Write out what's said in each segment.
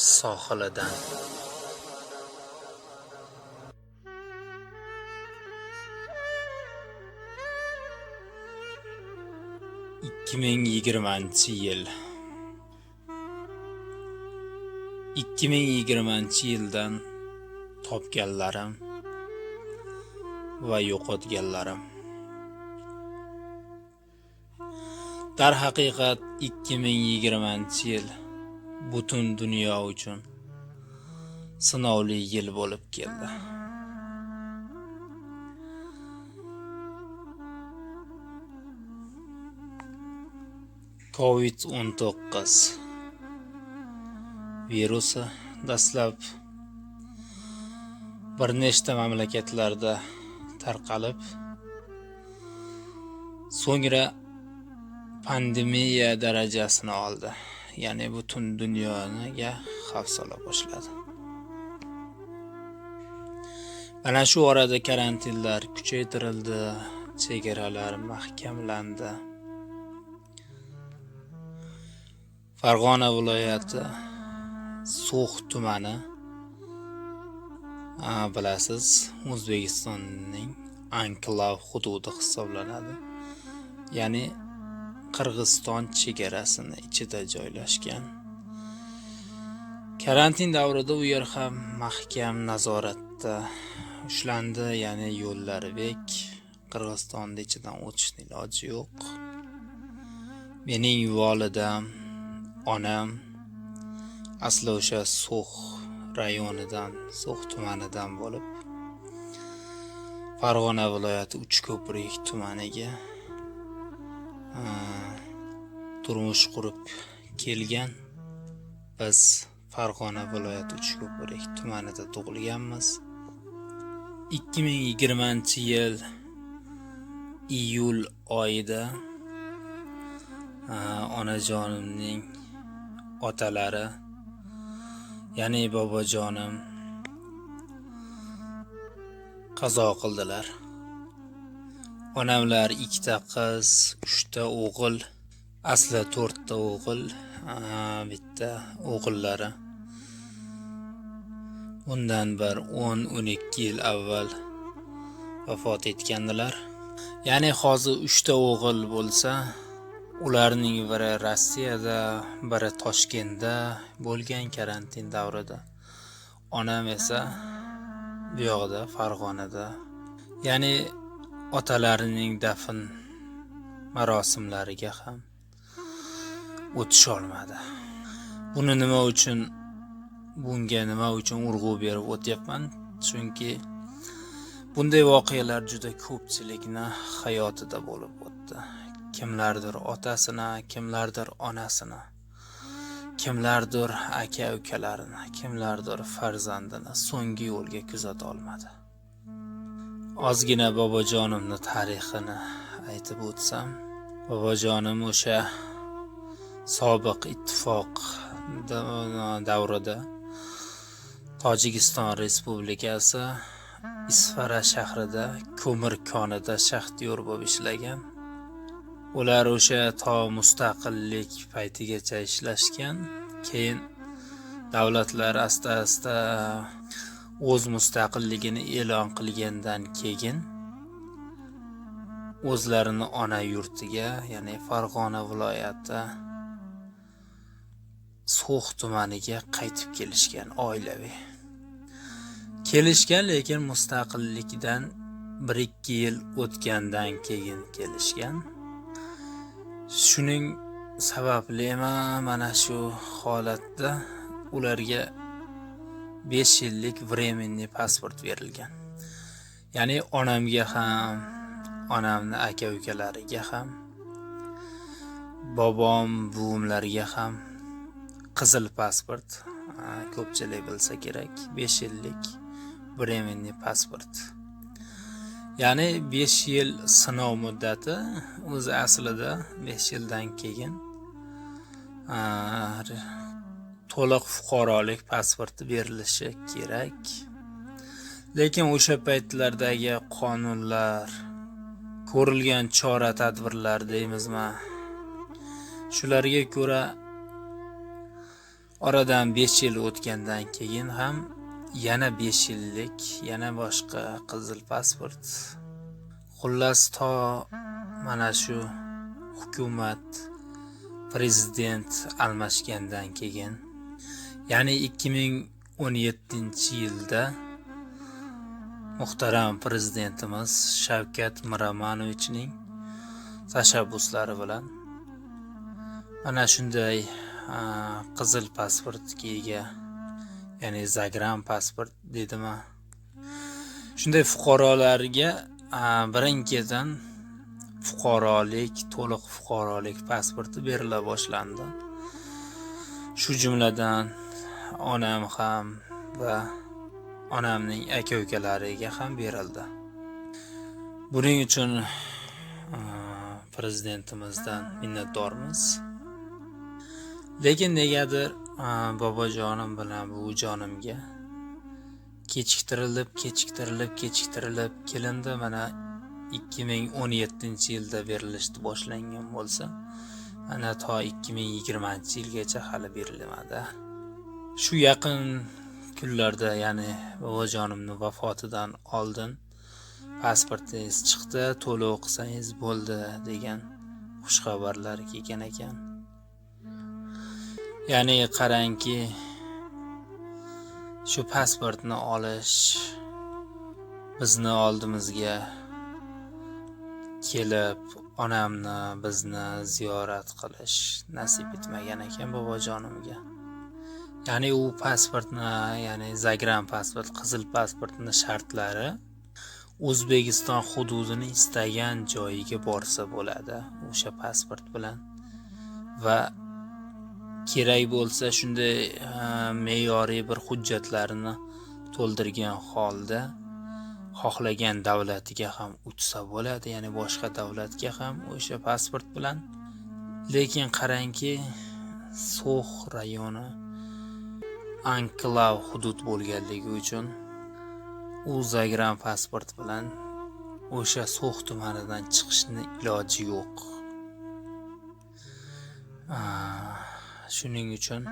sohilidan. ikki ming yigirmanchi yil. ikki ming yigirmanchi yildan topganlarim va yo'qotganlarim. Darhaqiqat ikki ming yigirmanchi yil butun dunyo uchun sinovli yil bo'lib keldi covid 19 virusi dastlab bir nechta mamlakatlarda tarqalib so'ngra pandemiya darajasini oldi ya'ni butun dunyoga xavf sola boshladi. Mana shu orada karantinlar kuchaytirildi chegaralar mahkamlandi. Farg'ona viloyati so'x tumani a, bilasiz o'zbekistonning anklav hududi hisoblanadi. Ya'ni qirg'iziston chegarasini ichida joylashgan. Karantin davrida u yer ham mahkam nazoratda ushlandi ya'ni yo'llari bek qirg'izistonni ichidan o'tishni iloji yo'q. Mening volidam onam asli o'sha so'x rayonidan so'x tumanidan bo'lib farg'ona viloyati uchko'prik tumaniga turmush qurib kelgan biz farg'ona viloyati uchko'prik tumanida tug'ilganmiz. 2020 yil iyul oyida onajonimning otalari ya'ni bobojonim qazo qildilar. Onamlar ikkita qiz uchta o'g'il asli to'rtta o'g'il bitta o'g'illari. Undan bir o'n o'n ikki yil avval vafot etgandilar. Ya'ni hozir uchta o'g'il bo'lsa ularning biri rossiyada biri toshkentda bo'lgan karantin davrida. Onam esa bu yoqda farg'onada. Ya'ni otalarining dafn marosimlariga ham o'tisholmadi. Buni nima uchun bunga nima uchun urg'u berib o'tyapman? Chunki bunday voqealar juda ko'pchilikni hayotida bo'lib o'tdi. Kimlardir otasini kimlardir onasini kimlardir aka ukalarini kimlardir farzandini so'nggi yo'lga kuzata olmadi. Ozgina bobojonimni tarixini aytib o'tsam bobojonim o'sha sobiq ittifoq davrida tojikiston respublikasi isfara shahrida ko'mir konida shaxtyor bo'lib ishlagan. Ular o'sha to mustaqillik paytigacha ishlashgan keyin davlatlar asta asta o'z mustaqilligini e'lon qilgandan keyin o'zlarini ona yurtiga ya'ni farg'ona viloyati so'x tumaniga qaytib kelishgan oilaviy. Kelishgan lekin mustaqillikdan bir ikki yil o'tgandan keyin kelishgan. Shuning sababli mana shu holatda ularga besh yillik временный pasport berilgan ya'ni onamga ham onamni aka ukalariga ham bobom buvimlarga ham qizil pasport a, ko'pchilik bilsa kerak besh yillik временный pasport ya'ni besh yil sinov muddati o'zi aslida besh yildan keyin a, to'liq fuqarolik pasporti berilishi kerak. Lekin o'sha paytlardagi qonunlar ko'rilgan chora tadbirlar deymizmi? Shularga ko'ra oradan 5 yil o'tgandan keyin ham yana 5 yillik yana boshqa qizil pasport. Xullas to mana shu hukumat prezident almashgandan keyin ya'ni 2017 yilda muhtaram prezidentimiz Shavkat Miromonovichning tashabbuslari bilan mana shunday qizil pasportga ega ya'ni zagram pasport deydimi shunday fuqarolarga birin-ketin fuqarolik to'liq fuqarolik pasporti berila boshlandi. Shu jumladan onam ham va onamning aka ukalariga ham berildi. Buning uchun e, prezidentimizdan minnatdormiz. Lekin negadir e, bobojonim bilan buvijonimga kechiktirilib kechiktirilib kechiktirilib kelindi. Mana 2017 yilda berilishni boshlangan bo'lsa mana to 2020 yilgacha hali berilmadi. Shu yaqin kunlarda ya'ni bobojonimni vafotidan oldin pasportingiz chiqdi to'lov qilsangiz bo'ldi degan xushxabarlar kelgan ekan. Ya'ni qarangki shu pasportni olish bizni oldimizga kelib onamni bizni ziyorat qilish nasib etmagan ekan bobojonimga. Ya'ni u pasportni ya'ni zagram pasport qizil pasportni shartlari o'zbekiston hududini istagan joyiga borsa bo'ladi o'sha pasport bilan. Va kerak bo'lsa shunday e, me'yoriy bir hujjatlarni to'ldirgan holda xohlagan davlatiga ham uchsa bo'ladi ya'ni boshqa davlatga ham o'sha pasport bilan. Lekin qarangki so'x rayoni anklav hudud bo'lganligi uchun u zagran pasport bilan o'sha so'x tumanidan chiqishni iloji yo'q. Shuning uchun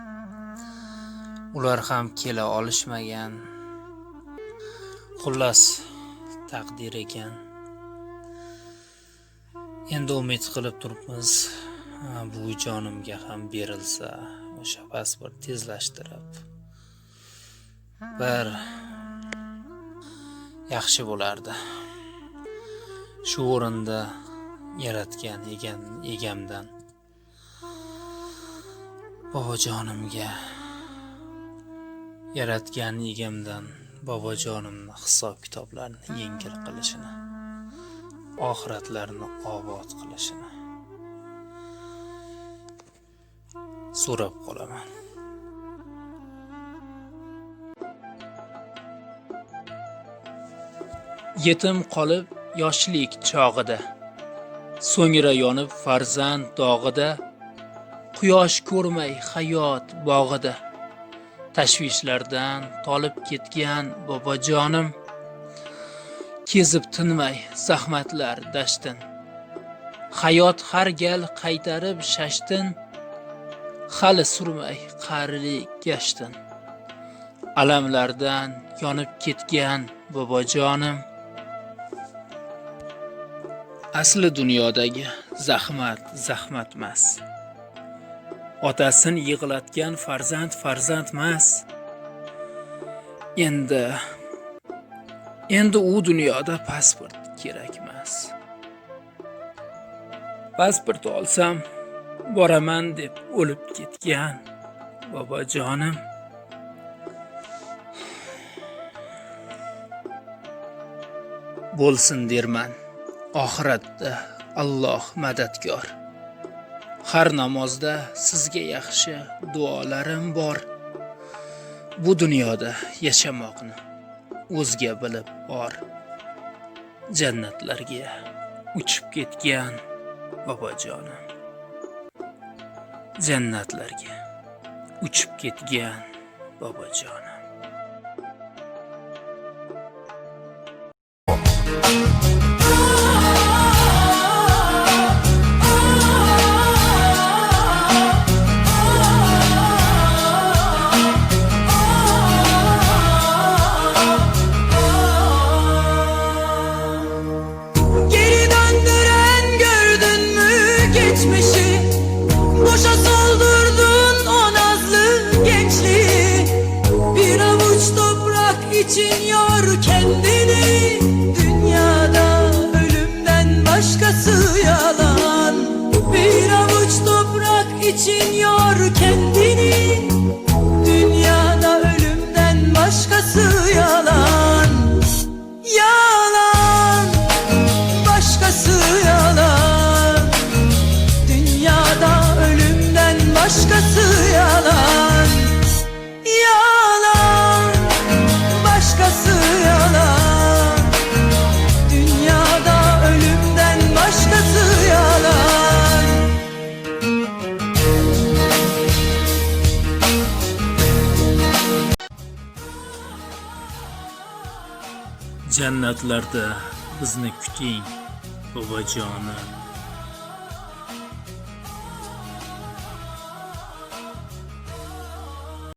ular ham kela olishmagan. Xullas taqdir ekan. Endi umid qilib turibmiz buvijonimga ham berilsa o'sha pasport tezlashtirib bir yaxshi bo'lardi. Shu o'rinda yaratgan egan egamdan bobojonimga yaratgan egamdan bobojonimni hisob kitoblarni yengil qilishini oxiratlarini obod qilishini so'rab qolaman. Yetim qolib yoshlik chog'ida. So'ngra yonib farzand dog'ida quyosh ko'rmay hayot bog'ida. Tashvishlardan tolib ketgan bobojonim kezib tinmay zahmatlar dashtin. Hayot har gal qaytarib shashtin hali surmay qarilik gashtin. Alamlardan yonib ketgan bobojonim asli dunyodagi zahmat zahmatmas. Otasin yig'latgan farzand farzandmas. Endi endi u dunyoda pasport kerakmas. Pasport olsam boraman deb o'lib ketgan bobojonim. Bo'lsin derman. Oxiratda Alloh madadkor. Har namozda sizga yaxshi duolarim bor. Bu dunyoda yashamoqni o'zga bilib or. Jannatlarga uchib ketgan bobojonim. Jannatlarga uchib ketgan bobojonim. İçin yor kendini. Dünyada ölümden başkası yalan. Yalan Jannatlarda bizni kuting, bobojonim.